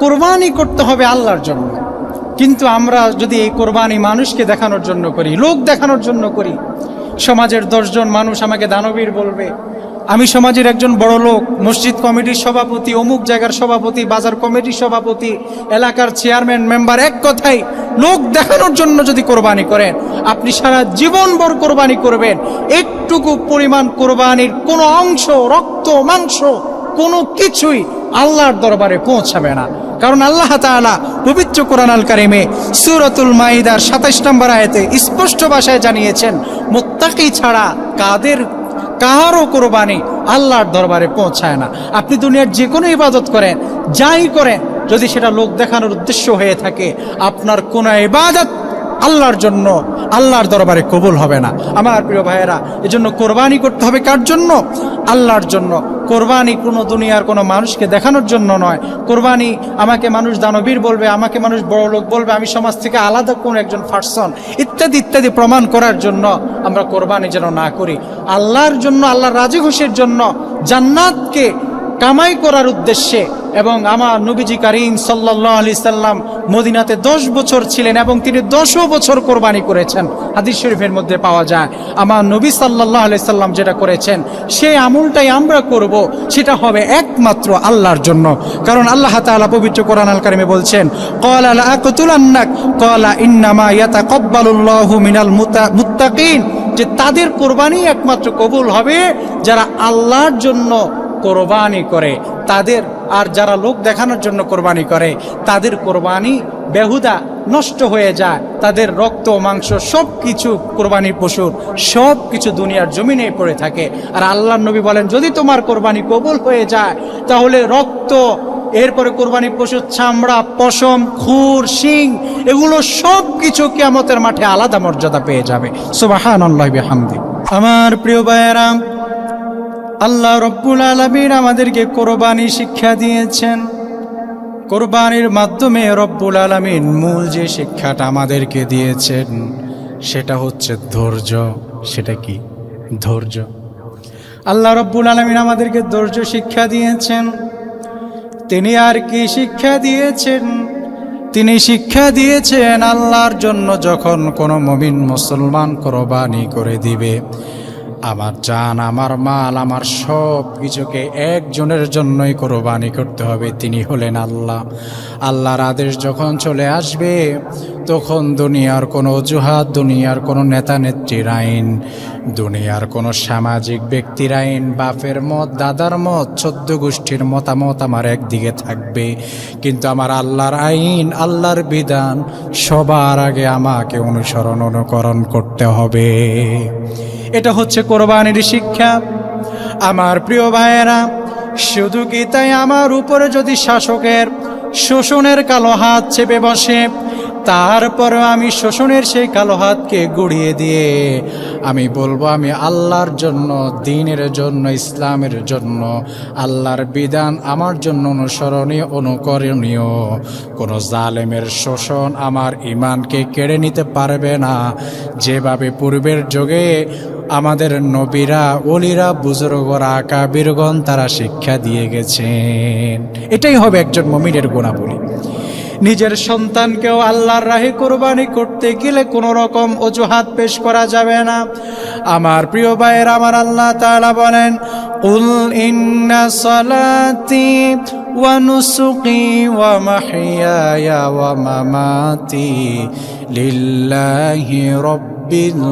কোরবানি করতে হবে আল্লাহর জন্য। কিন্তু আমরা যদি এই কোরবানি মানুষকে দেখানোর জন্য করি, লোক দেখানোর জন্য করি, সমাজের দশজন মানুষ আমাকে দানবীর বলবে, আমি সমাজের একজন বড় লোক, মসজিদ কমিটির সভাপতি, অমুক জায়গার সভাপতি, বাজার কমিটির সভাপতি, এলাকার চেয়ারম্যান, মেম্বার, এক কথাই লোক দেখানোর জন্য যদি কোরবানি করেন, আপনি সারা জীবনভর কোরবানি করবেন, একটুকু পরিমাণ কোরবানির কোনো অংশ, রক্ত, মাংস কোনো কিছুই আল্লাহর দরবারে পৌঁছাবে না। কারণ আল্লাহ তাআলা পবিত্র কোরআন আল কারিমে সুরতুল মাইদার সাতাইশ নম্বর আয়াতে স্পষ্ট ভাষায় জানিয়েছেন, মোত্তাকি ছাড়া কাদের কারও কোরবানি আল্লাহর দরবারে পৌঁছায় না। আপনি দুনিয়ার যে কোনো ইবাদত করেন, যাই করেন, যদি সেটা লোক দেখানোর উদ্দেশ্য হয়ে থাকে, আপনার কোনো ইবাদত আল্লাহর জন্য আল্লাহর দরবারে কবুল হবে না। আমার প্রিয় ভাইয়েরা, এজন্য কোরবানি করতে হবে কার জন্য? আল্লাহর জন্য। কোরবানি কোনো দুনিয়ার কোনো মানুষকে দেখানোর জন্য নয়। কোরবানি আমাকে মানুষ দানবীর বলবে, আমাকে মানুষ বড় লোক বলবে, আমি সমাজ থেকে আলাদা কোন একজন পার্সন ইত্যাদি ইত্যাদি প্রমাণ করার জন্য আমরা কোরবানি যেন না করি। আল্লাহর জন্য, আল্লাহর রাজি ঘোষের জন্য জান্নাতকে কামাই করার উদ্দেশ্যে এবং আমার নবীজি করিম সাল্লাহ আলি সাল্লাম মদিনাতে দশ বছর ছিলেন এবং তিনি দশও বছর কোরবানি করেছেন। হাদিস শরীফের মধ্যে পাওয়া যায়, আমার নবী সাল্লাহ আলি সাল্লাম যেটা করেছেন, সেই আমলটাই আমরা করব, সেটা হবে একমাত্র আল্লাহর জন্য। কারণ আল্লাহ তাআলা পবিত্র কোরআন আল কারিমে বলছেন কলা আকুতুলান্নাক কলা ইন্নামা ইয়াতা কব্বালুল্লাহু মিনাল মুতা- মুত্তাকিন যে তাদের কোরবানি একমাত্র কবুল হবে যারা আল্লাহর জন্য কোরবানি করে। তাদের আর যারা লোক দেখানোর জন্য কোরবানি করে, তাদের কোরবানি বেহুদা নষ্ট হয়ে যায়। তাদের রক্ত, মাংস সব কিছু কোরবানি পশুর সব কিছু দুনিয়ার জমিনে পড়ে থাকে। আর আল্লাহ নবী বলেন, যদি তোমার কোরবানি কবুল হয়ে যায়, তাহলে রক্ত, এরপরে কোরবানি পশুর চামড়া, পশম, খুর, শিং, এগুলো সব কিছু কেমতের মাঠে আলাদা মর্যাদা পেয়ে যাবে। হামদি আমার প্রিয় ভাইয়েরাম আল্লাহ রব্বুল আলমীর আমাদেরকে কোরবানি শিক্ষা দিয়েছেন। কোরবানির মাধ্যমে রব্বুল আলমিন মূল যে শিক্ষাটা আমাদেরকে দিয়েছেন, সেটা হচ্ছে ধৈর্য। সেটা কি? ধৈর্য। আল্লাহ রব্বুল আলমিন আমাদেরকে ধৈর্য শিক্ষা দিয়েছেন। তিনি আর কি শিক্ষা দিয়েছেন? তিনি শিক্ষা দিয়েছেন আল্লাহর জন্য যখন কোনো মমিন মুসলমান কোরবানি করে দিবে আমার জান, আমার মাল, আমার সব কিছুকে একজনের জন্যই কোরবানি করতে হবে। তিনি হলেন আল্লাহ। আল্লাহর আদেশ যখন চলে আসবে, তখন দুনিয়ার কোনো অজুহাত, দুনিয়ার কোনো নেতা নেত্রীর আইন, দুনিয়ার কোনো সামাজিক ব্যক্তির আইন, বাপের মত, দাদার মত, চোদ্দ গোষ্ঠীর মতামত আমার একদিকে থাকবে। কিন্তু আমার আল্লাহর আইন, আল্লাহর বিধান সবার আগে আমাকে অনুসরণ, অনুকরণ করতে হবে। এটা হচ্ছে কোরবানির শিক্ষা। আমার প্রিয় ভাইয়েরা, শুধু কি তাই আমার উপরে যদি শাসকের শোষণের কালো হাত চেপে বসে, তারপরে আমি শোষণের সেই কালো হাতকে গুড়িয়ে দিয়ে আমি বলব আমি আল্লাহর জন্য, দিনের জন্য, ইসলামের জন্য, আল্লাহর বিধান আমার জন্য অনুসরণীয়, অনুকরণীয়। কোনো জালেমের শোষণ আমার ইমানকে কেড়ে নিতে পারবে না। যেভাবে পূর্বের যুগে আমাদের নবীরা অলিরা বুজুর্গরা, কাবিরগণ তারা শিক্ষা দিয়ে গেছেন। এটাই হবে একজন মমিনের গুণাবলী। নিজের সন্তানকেও আল্লাহর রাহে কোরবানি করতে গেলে কোনো রকম অজুহাত পেশ করা যাবে না। আমার প্রিয় ভাইয়ের, আমার আল্লাহ তাআলা বলেন, কুল ইন্না সালাতি ওয়া নুসুকি ওয়া মাহইয়ায়া ওয়া মামাতি লিল্লাহি রাব্বিল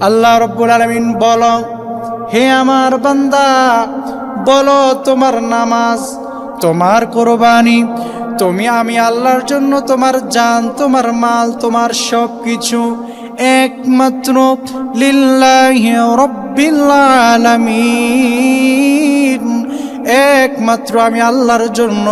আল্লাহ রব্বুল আলামিন বলো, হে আমার বান্দা, বলো তোমার নামাজ, তোমার কোরবানি, তুমি, আমি আল্লাহর জন্য তোমার জান, তোমার মাল, তোমার সব কিছু একমাত্র লিল্লাহি রব্বিল আলামিন। একমাত্র আমি আল্লাহর জন্য,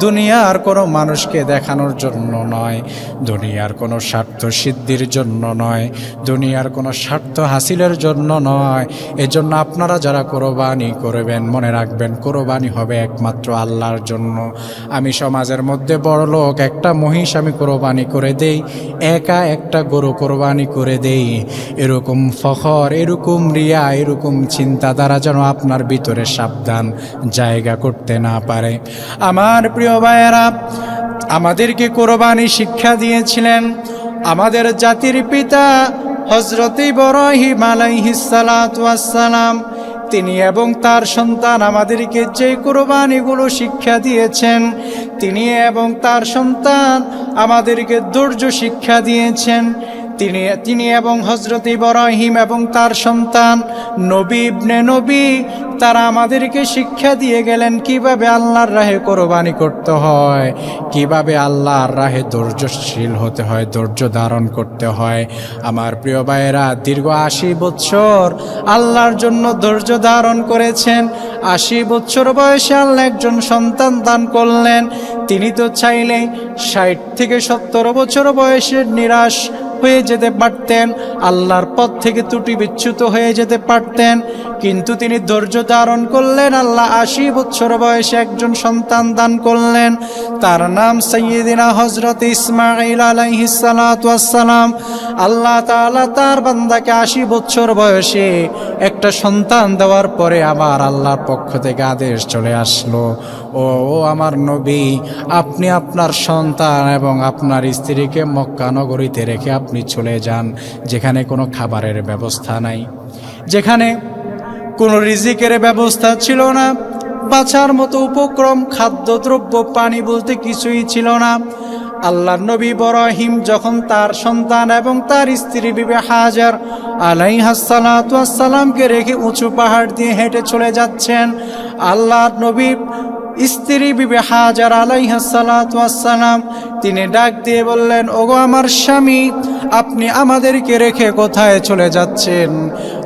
দুনিয়ার কোনো মানুষকে দেখানোর জন্য নয়, দুনিয়ার কোনো স্বার্থ সিদ্ধির জন্য নয়, দুনিয়ার কোনো স্বার্থ হাসিলের জন্য নয়। এজন্য আপনারা যারা কোরবানি করবেন, মনে রাখবেন কোরবানি হবে একমাত্র আল্লাহর জন্য। আমি সমাজের মধ্যে বড় লোক, একটা মহিষ আমি কোরবানি করে দেই, একা একটা গরু কোরবানি করে দেই। এরকম ফখর, এরকম রিয়া, এরকম চিন্তাধারা যেন আপনার ভিতরে সাবধান। জায়গা করতে না পারে। আমার প্রিয় ভাইয়েরা, আমাদেরকে কোরবানি শিক্ষা দিয়েছিলেন আমাদের জাতির পিতা হজরত ইব্রাহিম সালাম। তিনি এবং তার সন্তান আমাদেরকে যে কোরবানিগুলো শিক্ষা দিয়েছেন, তিনি এবং তার সন্তান আমাদেরকে ধৈর্য শিক্ষা দিয়েছেন। তিনি তিনি এবং হজরত ইব্রাহিম এবং তার সন্তান নবী ইবনে নবী, তারা আমাদেরকে শিক্ষা দিয়ে গেলেন কীভাবে আল্লাহর রাহে কোরবানি করতে হয়, কীভাবে আল্লাহর রাহে ধৈর্যশীল হতে হয়, ধৈর্য ধারণ করতে হয়। আমার প্রিয় ভাইয়েরা, দীর্ঘ আশি বছর আল্লাহর জন্য ধৈর্য ধারণ করেছেন, আশি বছর বয়সে আল্লাহ একজন সন্তান দান করলেন। তিনি তো চাইলে ষাট থেকে সত্তর বছর বয়সের নিরাশ হয়ে যেতে পারতেন, আল্লাহর পথ থেকে ত্রুটি বিচ্যুত হয়ে যেতে পারতেন, কিন্তু তিনি ধৈর্য ধারণ করলেন, আল্লাহ আশি বছর বয়সে একজন সন্তান দান করলেন। তার নাম সৈয়দিনা হজরত ইসমাইল আলাইহিসালাম আল্লাহ তাআলা তার বান্দাকে আশি বছর বয়সে একটা সন্তান দেওয়ার পরে আবার আল্লাহর পক্ষ থেকে আদেশ চলে আসলো। ও ও আমার নবী, আপনি আপনার সন্তান এবং আপনার স্ত্রীকে মক্কা নগরীতে রেখে আপনি চলে যান, যেখানে কোনো খাবারের ব্যবস্থা নাই। যেখানে কোনো রিজিকের ব্যবস্থা ছিল না, বাঁচার মতো উপক্রম, খাদ্যদ্রব্য, পানি বলতে কিছুই ছিল না। আল্লাহ নবী বরহিম যখন তার সন্তান এবং তার স্ত্রী বিবে হাজার আলাই আলাইহাসালামকে রেখে উঁচু পাহাড় দিয়ে হেঁটে চলে যাচ্ছেন, আল্লাহ নবী স্ত্রী বিবে হাজার আলাই আলাইহাসালাম তিনি ডাক দিয়ে বললেন, ওগো আমার স্বামী, আপনি আমাদেরকে রেখে কোথায় চলে যাচ্ছেন?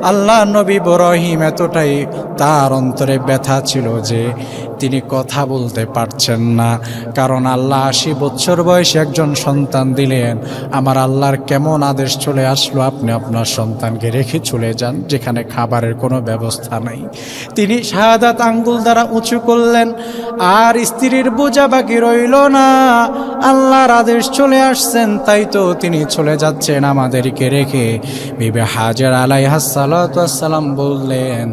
আল্লাহ নবী বরহিম এতটাই তার অন্তরে ব্যথা ছিল যে তিনি কথা বলতে পারছেন না, কারণ আল্লাহ আশি বছর বয়সে একজন সন্তান দিলেন। আমার আল্লাহর কেমন আদেশ চলে আসলো, আপনি আপনার সন্তানকে রেখে চলে যান, যেখানে খাবারের কোনো ব্যবস্থা নাই। তিনি শাহাদাত আঙ্গুল দ্বারা উঁচু করলেন, আর স্ত্রীর বোঝা বাকি রইল না। আল্লাহর আদেশ চলে আসছেন, তাই তো তিনি চলে যাচ্ছেন আমাদেরকে রেখে। বিবে হাজার আলাই হাসালাম বললেন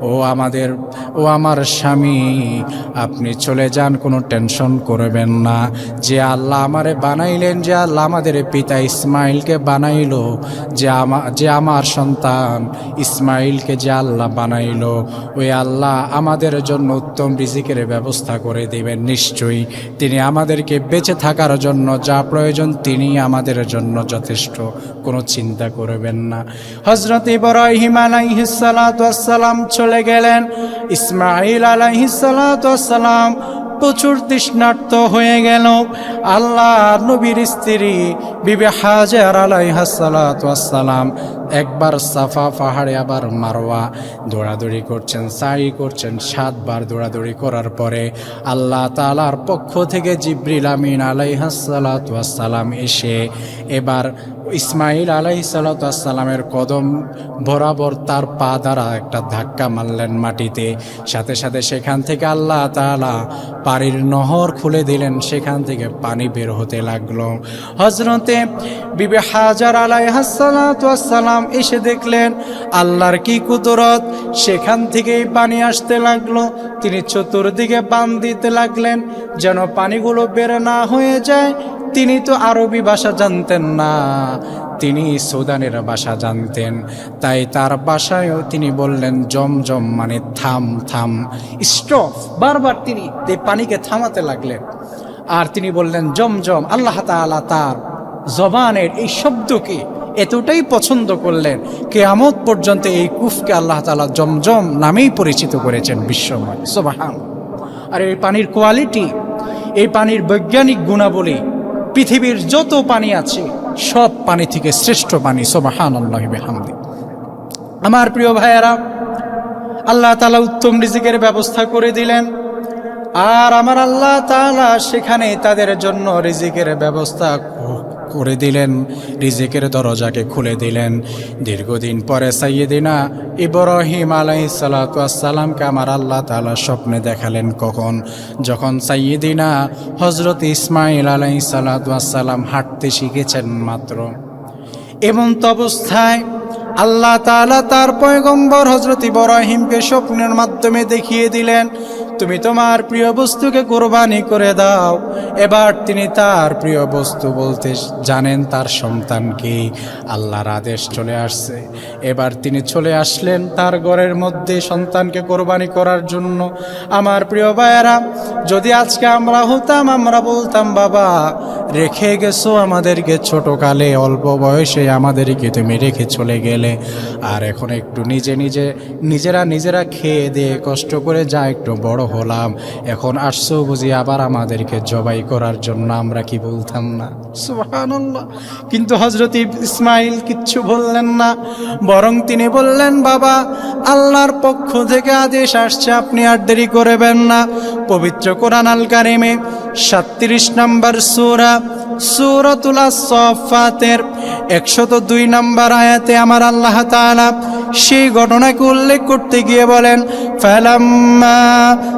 ও আমাদের, ও আমার স্বামী, আপনি চলে যান, কোনো টেনশন করবেন না। যে আল্লাহ আমারে বানাইলেন, যে আল্লাহ আমাদের পিতা ইসমাইলকে বানাইল, যে আমা, যে আমার সন্তান ইসমাইলকে যে আল্লাহ বানাইল, ওই আল্লাহ আমাদের জন্য উত্তম রিজিকের ব্যবস্থা করে দিবেন, নিশ্চয়ই। তিনি আমাদেরকে বেঁচে থাকার জন্য যা প্রয়োজন তিনি আমাদের জন্য যথেষ্ট, কোনো চিন্তা করবেন না। হজরত ইব্রাহিম আলাইহিসালাম চলে গেলেন। ইসমাইল আলাইহিসালাম প্রচুর তৃষ্ণার্ত হয়ে গেল। আল্লাহ নবীর স্ত্রী বিবে হাজার আলাইহাসালাম একবার সাফা পাহাড়ে, আবার মারোয়া। দৌড়াদৌড়ি করছেন সাই করছেন, সাতবার দৌড়াদৌড়ি করার পরে আল্লাহ তালার পক্ষ থেকে জিব্রিল আমিন আলাইহাসালাম এসে এবার ইসমাইল আলাই সালাতামের কদম বরাবর তার পা দ্বারা একটা ধাক্কা মারলেন মাটিতে। সাথে সাথে সেখান থেকে আল্লাহ তালা পানির নহর খুলে দিলেন, সেখান থেকে পানি বের হতে লাগল। হজরতে বিবে হাজার আলাই হাসালাম এসে দেখলেন, আল্লাহর কি কুদরত? সেখান থেকেই পানি আসতে লাগল। তিনি চতুর্দিকে বান দিতে লাগলেন, যেন পানিগুলো বের না হয়ে যায়। তিনি তো আরবি ভাষা জানতেন না। তিনি সুদানের ভাষা জানতেন। তাই তার বাসায়ও তিনি বললেন জমজম মানে থাম থাম। স্টপ বারবার তিনি এই পানিকে থামাতে লাগলেন। আর তিনি বললেন জমজম আল্লাহ তাআলা তার জবানের এই শব্দকে এতটাই পছন্দ করলেন, কেয়ামত পর্যন্ত এই কুফকে আল্লাহ তালা জমজম নামেই পরিচিত করেছেন বিশ্বময়। সোবাহান। আর এই পানির কোয়ালিটি এই পানির বৈজ্ঞানিক গুণাবলী, পৃথিবীর যত পানি আছে, সব পানি থেকে শ্রেষ্ঠ পানি সোবাহান আল্লাহামদি আমার প্রিয় ভাইয়েরা, আল্লাহ তালা উত্তম রিজিকের ব্যবস্থা করে দিলেন, আর আমার আল্লাহ তালা সেখানে তাদের জন্য রিজিকের ব্যবস্থা করে দিলেন, রিজিকের দরজাকে খুলে দিলেন। দীর্ঘদিন পরে সাইয়েদিনা ইব্রাহিম আলাই সালাতামকে আমার আল্লাহ তালা স্বপ্নে দেখালেন কখন? যখন সাইয়েদিনা হজরত ইসমাইল আলাই সালাতাম হাঁটতে শিখেছেন মাত্র। এমন অবস্থায় আল্লাহ তাআলা তার পয়গম্বর হজরত ইব্রাহিমকে স্বপ্নের মাধ্যমে দেখিয়ে দিলেন তুমি তোমার প্রিয় বস্তুকে কোরবানি করে দাও। এবার তিনি তার প্রিয় বস্তু বলতে জানেন তার সন্তানকে আল্লাহর আদেশ চলে আসছে। এবার তিনি চলে আসলেন তার ঘরের মধ্যে সন্তানকে কোরবানি করার জন্য। আমার প্রিয় ভাইয়েরা, যদি আজকে আমরা হতাম, আমরা বলতাম, বাবা, রেখে গেছো আমাদেরকে ছোটকালে, অল্প বয়সে আমাদেরকে তুমি রেখে চলে গেলে। আর এখন একটু নিজে নিজে, নিজেরা নিজেরা খেয়ে দিয়ে কষ্ট করে যা একটু বড় হলাম। এখন আসছো বুঝি আবার আমাদেরকে জবাই করার জন্য, আমরা কি বলতাম না? কিন্তু হজরত ইসমাইল কিচ্ছু বললেন না, বরং তিনি বললেন, বাবা, আল্লাহর পক্ষ থেকে আদেশ আসছে, আপনি আর দেরি করবেন না। পবিত্র কোরআন আল কারিমে সাতত্রিশ নম্বর সুরা, সুরতুল সফাতের একশত দুই নম্বর আয়াতে আমার আল্লাহ তাআলা সেই ঘটনাকে উল্লেখ করতে গিয়ে বলেন, ফালাম্মা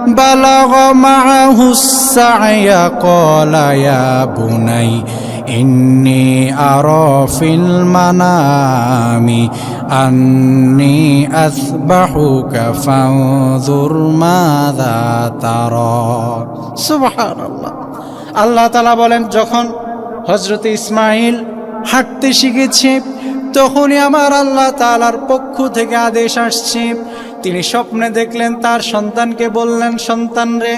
বালাগ মাআহু সায়া ক্বালা ইয়া বুনাই, ইন্নি আরা ফিল মানামি, আন্নি আযবাহুকা ফানজুর মাযা তারা। সুবহানাল্লাহ। আল্লাহ তাআলা বলেন, যখন হযরত ইসমাইল হাঁটতে শিখেছে তখনই আমার আল্লাহ তালার পক্ষ থেকে আদেশ আসছে। তিনি স্বপ্নে দেখলেন তার সন্তানকে বললেন, সন্তান রে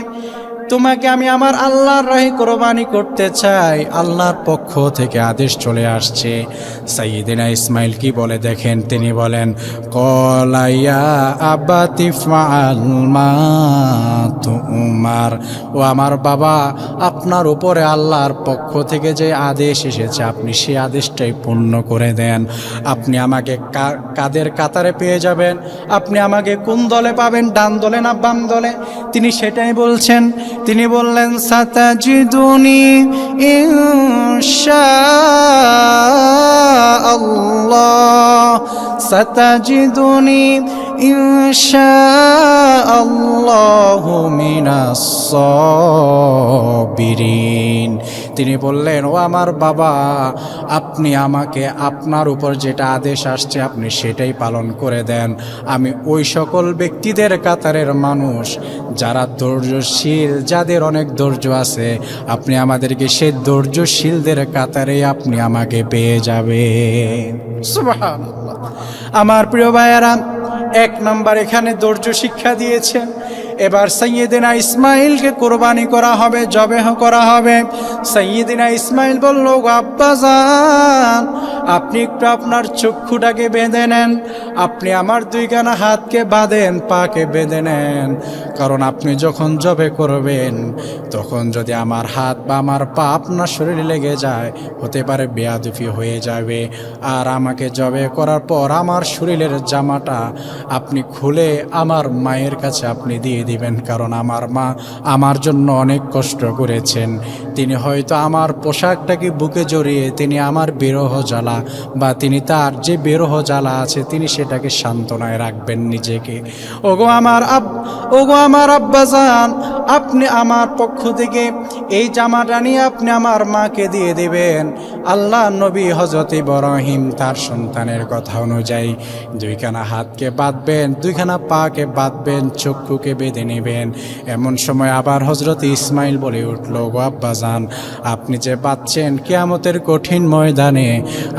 তোমাকে আমি আমার আল্লাহর রাহে কোরবানি করতে চাই। আল্লাহর পক্ষ থেকে আদেশ চলে আসছে। সাইয়েদিনা ইসমাইল কি বলে দেখেন? তিনি বলেন কলাইয়া আবাতি ফাল মা উমার ও আমার বাবা, আপনার উপরে আল্লাহর পক্ষ থেকে যে আদেশ এসেছে, আপনি সেই আদেশটাই পূর্ণ করে দেন। আপনি আমাকে কাদের কাতারে পেয়ে যাবেন? আপনি আমাকে কোন দলে পাবেন? ডান দলে না বাম দলে? তিনি সেটাই বলছেন তিনি বললেন সাতাজিদুনি ইনশাআল্লাহ। সাতাজিদুনি ইনশাআল্লাহ মিনাস সাবিরিন। তিনি বললেন, ও আমার বাবা, আপনি আমাকে আপনার উপর যেটা আদেশ আসছে, আপনি সেটাই পালন করে দেন। আমি ওই সকল ব্যক্তিদের কাতারের মানুষ, যারা ধৈর্যশীল, যাদের অনেক ধৈর্য আছে, আপনি আমাদেরকে সেই ধৈর্যশীলদের কাতারে আপনি আমাকে পেয়ে যাবেন। আমার প্রিয় ভাইয়েরা, এক নম্বর এখানে ধৈর্য শিক্ষা দিয়েছেন। এবার সৈয়দিনা ইসমাইলকে কোরবানি করা হবে, জবেহ করা হবে। সৈয়দিনা ইসমাইল বলল, "গো আব্বাজান, আপনি একটু আপনার চক্ষুটাকে বেঁধে নেন। আপনি আমার দুইখানা হাতকে বাঁধেন, পাকে বেঁধে নেন। কারণ আপনি যখন জবে করবেন, তখন যদি আমার হাত বা আমার পা আপনার শরীরে লেগে যায়, হতে পারে বেয়াদুফি হয়ে যাবে। আর আমাকে জবে করার পর আমার শরীরের জামাটা আপনি খুলে আমার মায়ের কাছে আপনি দিয়ে দিবেন, কারণ আমার মা আমার জন্য অনেক কষ্ট করেছেন। তিনি হয়তো আমার পোশাকটাকে বুকে জড়িয়ে তিনি আমার বিরহ জ্বালা বা তিনি তার যে বিরহ জ্বালা আছে, তিনি সেটাকে সান্ত্বনায় রাখবেন নিজেকে। ওগো আমার আব, ওগো আমার আব্বাজান আপনি আমার পক্ষ থেকে এই জামাটা নিয়ে আপনি আমার মাকে দিয়ে দিবেন। আল্লাহ নবী হজরত ইব্রাহিম তার সন্তানের কথা অনুযায়ী দুইখানা হাতকে বাঁধবেন, দুইখানা পাকে বাঁধবেন, চক্ষুকে বেঁধে নেবেন। এমন সময় আবার হজরত ইসমাইল বলে উঠল গো আব্বাজান, আপনি যে পাচ্ছেন কেয়ামতের কঠিন ময়দানে,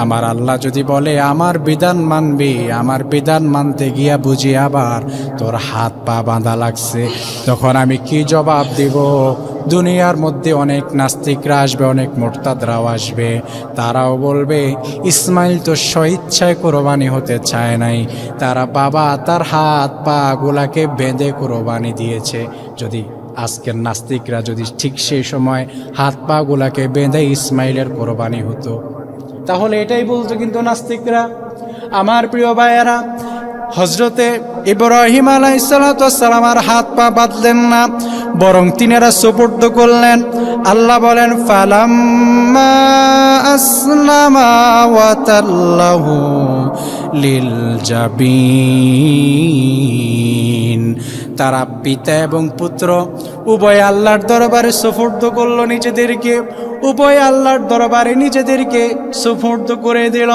আমার আল্লাহ যদি বলে, আমার বিধান মানবি, আমার বিধান মানতে গিয়া বুঝি আবার তোর হাত পা বাঁধা লাগছে, তখন আমি কি জবাব দিব? দুনিয়ার মধ্যে অনেক নাস্তিকরা আসবে, অনেক মোরতাদরাও আসবে। তারাও বলবে, ইসমাইল তো স্বইচ্ছায় কোরবানি হতে চায় নাই। তারা বাবা, তার হাত পা গুলাকে বেঁধে কোরবানি দিয়েছে। যদি আজকের নাস্তিকরা যদি ঠিক সেই সময় হাত পা গুলাকে বেঁধে ইসমাইলের কোরবানি হতো, তাহলে এটাই বলতো কিন্তু নাস্তিকরা, আমার প্রিয় ভাইয়েরা হজরতে ইব্রাহিম আলাই সালাতামার হাত পা বাঁধলেন না, বরং তিনারা সুপর্দ করলেন। আল্লাহ বলেন, ফালাম্মা আসলামা ওয়াতাল্লাহু লিল জাবিন। তারা পিতা এবং পুত্র উভয় আল্লাহর দরবারে সুফর্দ করল নিজেদেরকে, উভয় আল্লাহর দরবারে নিজেদেরকে সুফর্দ করে দিল।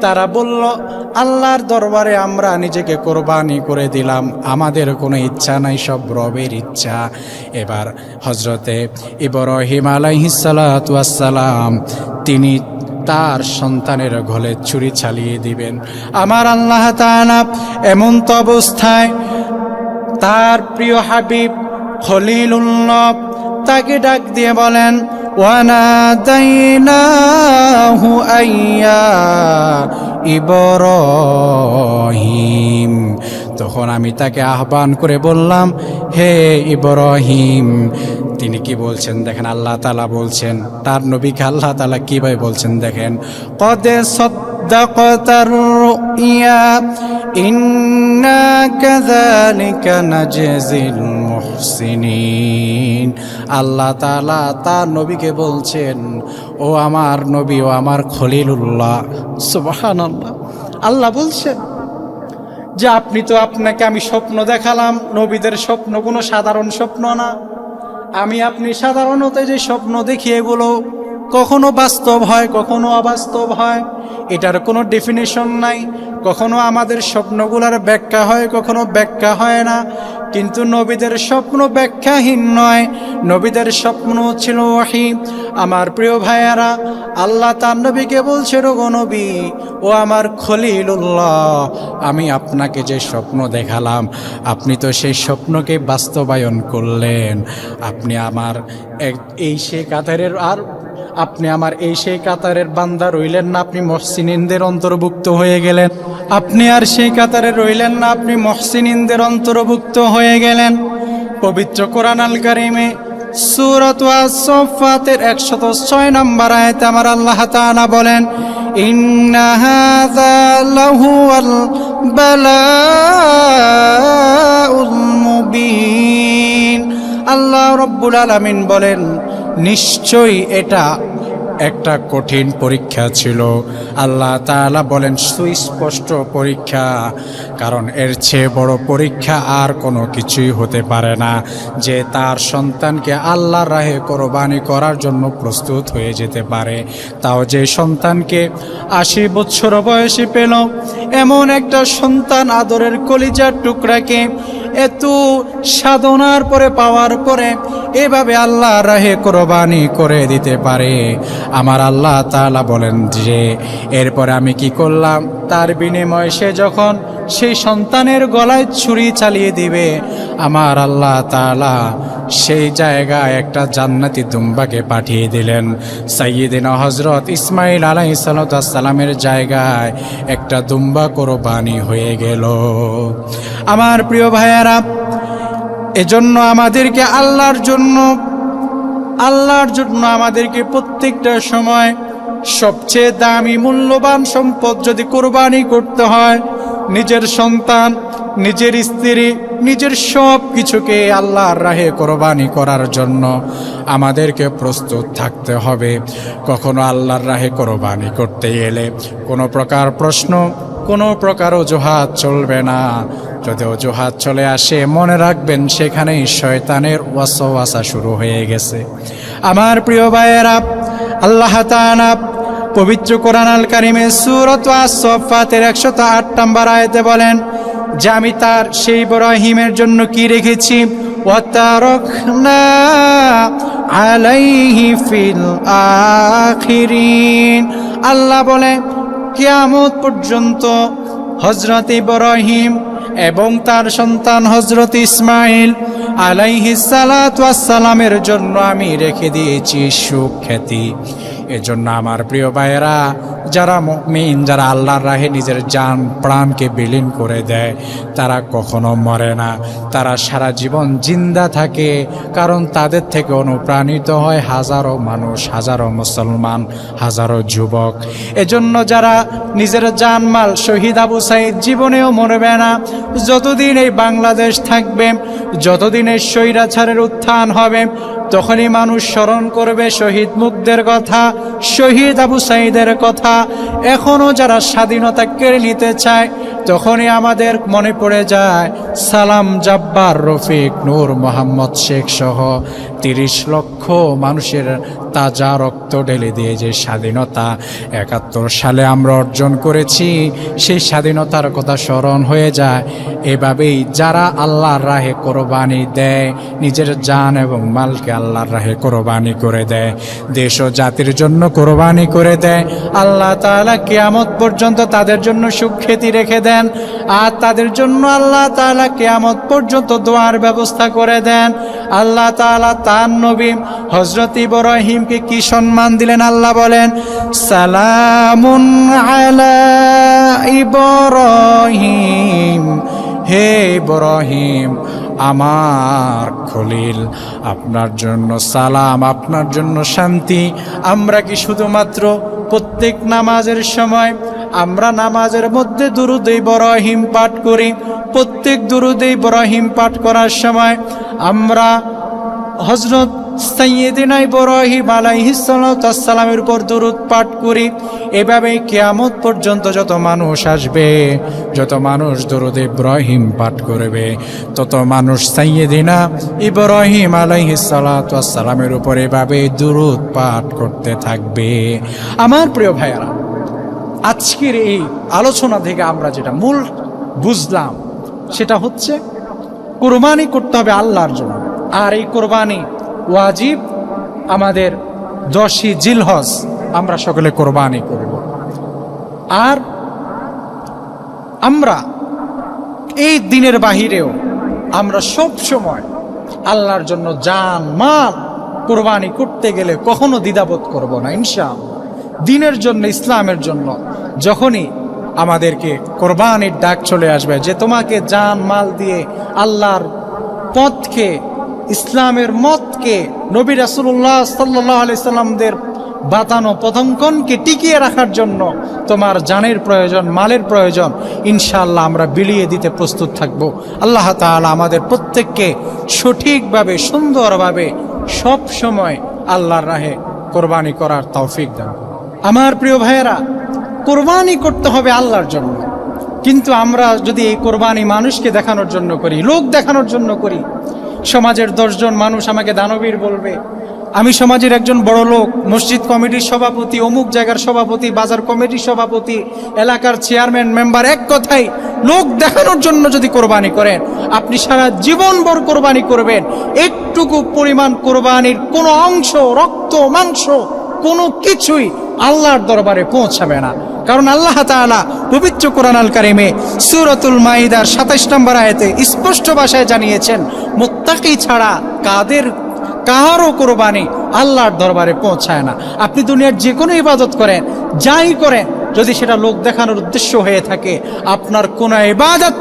তারা বলল, আল্লাহর দরবারে আমরা নিজেকে কোরবানি করে দিলাম। আমাদের কোনো ইচ্ছা নাই, সব রবের ইচ্ছা। এবার হজরতে ইব্রাহিম আলাইহিসালাম তিনি তার সন্তানের ঘলে ছুরি চালিয়ে দিবেন। আমার আল্লাহ তাআলা এমন তো অবস্থায় তার প্রিয় হাবিব খলিলুল্লাহ তাকে ডাক দিয়ে বলেন, ওয়ানাদাইনাহু আইয়া ইব্রাহিম। তখন আমি তাকে আহ্বান করে বললাম, হে ইব্রাহিম, তিনি কি বলছেন? দেখেন, আল্লাহ তালা বলছেন, তার নবীকে আল্লাহ তালা কীভাবে বলছেন দেখেন, কদে মুহসিনিন। আল্লাহ তাআলা তার নবীকে বলছেন, ও আমার নবী, ও আমার খলিলুল্লাহ। সুবহানাল্লাহ। আল্লাহ বলছেন যে আপনি তো আপনাকে আমি স্বপ্ন দেখালাম, নবীদের স্বপ্ন কোনো সাধারণ স্বপ্ন না। আমি আপনি সাধারণত যে স্বপ্ন দেখি এগুলো কখনো বাস্তব হয়, কখনো অবাস্তব হয়। এটার কোনো ডেফিনেশন নাই। কখনো আমাদের স্বপ্নগুলোর ব্যাখ্যা হয়, কখনো ব্যাখ্যা হয় না। কিন্তু নবীদের স্বপ্ন ব্যাখ্যাহীন নয়। নবীদের স্বপ্ন ছিল ওয়াহি। আমার প্রিয় ভাইয়ারা, আল্লাহ তার নবীকে বলছে নবী, ও আমার খলিলুল্লাহ, আমি আপনাকে যে স্বপ্ন দেখালাম, আপনি তো সেই স্বপ্নকে বাস্তবায়ন করলেন। আপনি আমার এক- এই সে কাতারের আর আপনি আমার এই সেই কাতারের বান্দা রইলেন না, আপনি মহসিনিনদের অন্তর্ভুক্ত হয়ে গেলেন। আপনি আর সেই কাতারে রইলেন না, আপনি মহসিনিনদের অন্তর্ভুক্ত হয়ে গেলেন। পবিত্র কোরআন আল কারিমে ওয়াসফাতের একশত ছয় নম্বর আয়াতে আমার আল্লাহ তাআলা বলেন মুবিন। আল্লাহ রব্বুল আলামিন বলেন নিশ্চয়ই এটা একটা কঠিন পরীক্ষা ছিল। আল্লাহ তাআলা বলেন, সুস্পষ্ট পরীক্ষা, কারণ এর চেয়ে বড় পরীক্ষা আর কোনো কিছুই হতে পারে না। যে তার সন্তানকে আল্লাহর রাহে কোরবানি করার জন্য প্রস্তুত হয়ে যেতে পারে, তাও যে সন্তানকে আশি বছর বয়সে পেল, এমন একটা সন্তান আদরের কলিজার টুকরাকে এত সাধনার পরে পাওয়ার পরে এভাবে আল্লাহ রাহে কোরবানি করে দিতে পারে। আমার আল্লাহ তাআলা বলেন যে, এরপরে আমি কি করলাম? তার বিনিময়ে সে যখন সেই সন্তানের গলায় ছুরি চালিয়ে দিবে, আমার আল্লাহ তাআলা সেই জায়গায় একটা জান্নাতি দুম্বাকে পাঠিয়ে দিলেন। সাইয়িদিনা হজরত ইসমাইল আলাইসালামের জায়গায় একটা দুম্বা কোরবানি হয়ে গেল। আমার প্রিয় ভাইয়ারা, এজন্য আমাদেরকে আল্লাহর জন্য আল্লাহর জন্য আমাদেরকে প্রত্যেকটা সময় সবচেয়ে দামি মূল্যবান সম্পদ যদি কোরবানি করতে হয়, নিজের সন্তান, নিজের স্ত্রী, নিজের সব কিছুকে আল্লাহর রাহে কোরবানি করার জন্য আমাদেরকে প্রস্তুত থাকতে হবে। কখনো আল্লাহর রাহে কোরবানি করতে এলে কোনো প্রকার প্রশ্ন কোনো প্রকার অজুহাত চলবে না। যদি অজুহাত চলে আসে, মনে রাখবেন সেখানেই শয়তানের ওয়াসওয়াসা শুরু হয়ে গেছে। আমার প্রিয় ভাইয়েরা, আল্লাহ তাআলা পবিত্র কোরআন আল কারিমে সুরত আসফাতের একশত আট নম্বর আয়তে বলেন, যে আমি তার সেই ইব্রাহিমের জন্য কি রেখেছি? আলাইহি ফিল আখিরিন। আল্লাহ বলে কিয়ামত পর্যন্ত হজরত ইব্রাহিম এবং তার সন্তান হজরত ইসমাইল আলাইহি সালামের জন্য আমি রেখে দিয়েছি সুখ্যাতি। এজন্য আমার প্রিয় ভাইয়েরা যারা মুমিন, যারা আল্লাহর রাহে নিজের যান প্রাণকে বিলীন করে দেয়, তারা কখনো মরে না। তারা সারা জীবন জিন্দা থাকে, কারণ তাদের থেকে অনুপ্রাণিত হয় হাজারো মানুষ, হাজারো মুসলমান, হাজারো যুবক। এজন্য যারা নিজের জানমাল শহীদ আবু সাইদ জীবনেও মরবে না, যতদিন এই বাংলাদেশ থাকবে, যতদিন এই স্বৈরাচারের উত্থান হবে, তখনই মানুষ স্মরণ করবে শহীদ মুখদের কথা, শহীদ আবু সাইদের কথা এখনও যারা স্বাধীনতা কেড়ে নিতে চায় তখনই আমাদের মনে পড়ে যায়, সালাম জাব্বার রফিক নূর মোহাম্মদ শেখ সহ। তিরিশ লক্ষ মানুষের তাজা রক্ত ঢেলে দিয়ে যে স্বাধীনতা একাত্তর সালে আমরা অর্জন করেছি, সেই স্বাধীনতার কথা স্মরণ হয়ে যায়। এভাবেই যারা আল্লাহর রাহে কোরবানি দেয়, নিজের জান এবং মালকে আল্লাহর রাহে কোরবানি করে দেয়। দেশ ও জাতির জন্য কোরবানি করে দেয়। আল্লাহ তাআলা কেয়ামত পর্যন্ত তাদের জন্য সুখ্যাতি রেখে দেন। আর তাদের জন্য আল্লাহ তাআলা কেয়ামত পর্যন্ত দোয়ার ব্যবস্থা করে দেন। আল্লাহ তাআলা তার নবী হজরত ইব্রাহিমকে কি সম্মান দিলেন? আল্লাহ বলেন, সালামুন আলা ইব্রাহিম। হে ইব্রাহিম, আমার খলিল, আপনার জন্য সালাম, আপনার জন্য শান্তি। আমরা কি শুধুমাত্র প্রত্যেক নামাজের সময়, আমরা নামাজের মধ্যে দুরুদ ইব্রাহিম পাঠ করি? প্রত্যেক দুরুদ ইব্রাহিম পাঠ করার সময় আমরা হজরত সৈয়দিনা ইব্রাহিম আলাইহিসসালামের উপর দরুদ পাঠ করি। এভাবে কিয়ামত পর্যন্ত যত মানুষ আসবে, যত মানুষ দরুদ ইব্রাহিম পাঠ করবে, তত মানুষ সৈয়দিনা ইব্রাহিম আলাইহিসসালামের উপর এভাবে দুরুদ পাঠ করতে থাকবে। আমার প্রিয় ভাইয়ারা, আজকের এই আলোচনা থেকে আমরা যেটা মূল বুঝলাম, সেটা হচ্ছে কোরবানি করতে হবে আল্লাহর জন্য। আর এই কোরবানি ওয়াজিব আমাদের দশই জিলহজ, আমরা সকলে কোরবানি করব। আর আমরা এই দিনের বাহিরেও আমরা সব সময় আল্লাহর জন্য জান, মাল কোরবানি করতে গেলে কখনো দ্বিধাবোধ করব না, ইনশাআল্লাহ। দিনের জন্য, ইসলামের জন্য যখনই আমাদেরকে কোরবানির ডাক চলে আসবে যে তোমাকে জান, মাল দিয়ে আল্লাহর পথকে ইসলামের মতকে নবী রাসুল্লাহ সাল্লাহ আলি সাল্লামদের বাতানো পতঙ্কনকে টিকিয়ে রাখার জন্য তোমার জানের প্রয়োজন, মালের প্রয়োজন, ইনশাআল্লাহ আমরা বিলিয়ে দিতে প্রস্তুত থাকব। আল্লাহ তাআলা আমাদের প্রত্যেককে সঠিকভাবে, সুন্দরভাবে সব সময় আল্লাহর রাহে কোরবানি করার তৌফিক দেন আমার প্রিয় ভাইয়েরা, কোরবানি করতে হবে আল্লাহর জন্য। কিন্তু আমরা যদি এই কোরবানি মানুষকে দেখানোর জন্য করি, লোক দেখানোর জন্য করি সমাজের দশজন মানুষ আমাকে দানবীর বলবে। আমি সমাজের একজন বড় লোক, মসজিদ কমিটির সভাপতি, অমুক জায়গার সভাপতি, বাজার কমিটির সভাপতি, এলাকার চেয়ারম্যান, মেম্বার, এক কথাই লোক দেখানোর জন্য যদি কোরবানি করেন, আপনি সারা জীবনভর কোরবানি করবেন। একটুকু পরিমাণ কোরবানির কোনো অংশ, রক্ত, মাংস, কোনো কিছুই আল্লাহর দরবারে পৌঁছাবে না। কারণ আল্লাহ তাআলা পবিত্র কোরআন আল কারিমে সুরতুল মাইদার সাতাইশ নম্বর আয়াতে স্পষ্ট ভাষায় জানিয়েছেন, মুত্তাকি ছাড়া কাদের, কাহারও কোরবানি আল্লাহর দরবারে পৌঁছায় না। আপনি দুনিয়ার যে কোনো ইবাদত করেন, যাই করেন, যদি সেটা লোক দেখানোর উদ্দেশ্য হয়ে থাকে, আপনার কোনো ইবাদত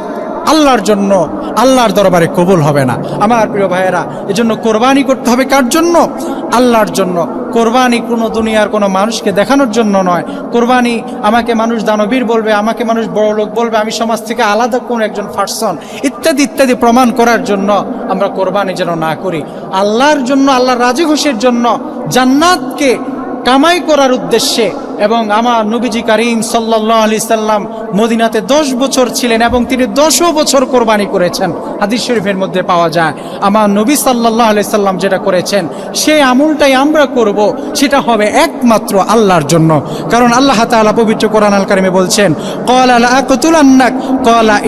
আল্লাহর জন্য, আল্লাহর দরবারে কবুল হবে না। আমার প্রিয় ভাইয়েরা, এজন্য কোরবানি করতে হবে কার জন্য? আল্লাহর জন্য। কোরবানি কোনো দুনিয়ার কোনো মানুষকে দেখানোর জন্য নয়। কোরবানি আমাকে মানুষ দানবীর বলবে, আমাকে মানুষ বড় লোক বলবে, আমি সমাজ থেকে আলাদা কোন একজন পার্সন ইত্যাদি ইত্যাদি প্রমাণ করার জন্য আমরা কোরবানি যেন না করি। আল্লাহর জন্য, আল্লাহর রাজি খুশির জন্য জান্নাতকে কামাই করার উদ্দেশ্যে এবং আমার নবীজি করিম সাল্লাহ আলি সাল্লাম মদিনাতে দশ বছর ছিলেন এবং তিনি দশও বছর কোরবানি করেছেন। হাদিস শরীফের মধ্যে পাওয়া যায়, আমার নবী সাল্লাহ আলি সাল্লাম যেটা করেছেন, সেই আমলটাই আমরা করব, সেটা হবে একমাত্র আল্লাহর জন্য। কারণ আল্লাহ তাআলা পবিত্র কোরআন আল কারিমে বলছেন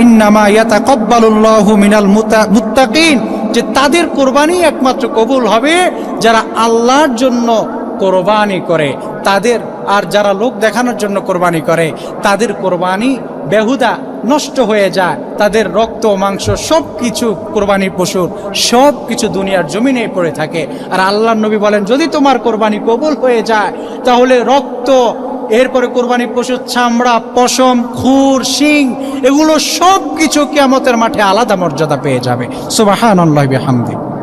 ইন্নামা যে তাদের কোরবানি একমাত্র কবুল হবে যারা আল্লাহর জন্য কোরবানি করে। তাদের আর যারা লোক দেখানোর জন্য কোরবানি করে, তাদের কোরবানি বেহুদা নষ্ট হয়ে যায়। তাদের রক্ত, মাংস সব কিছু কোরবানি পশুর সব কিছু দুনিয়ার জমিনে পড়ে থাকে। আর আল্লাহ নবী বলেন, যদি তোমার কোরবানি কবুল হয়ে যায়, তাহলে রক্ত, এরপরে কোরবানি পশুর চামড়া, পশম, খুর, শিং, এগুলো সব কিছু কেমতের মাঠে আলাদা মর্যাদা পেয়ে যাবে। সুবাহান আল্লাহ হামদি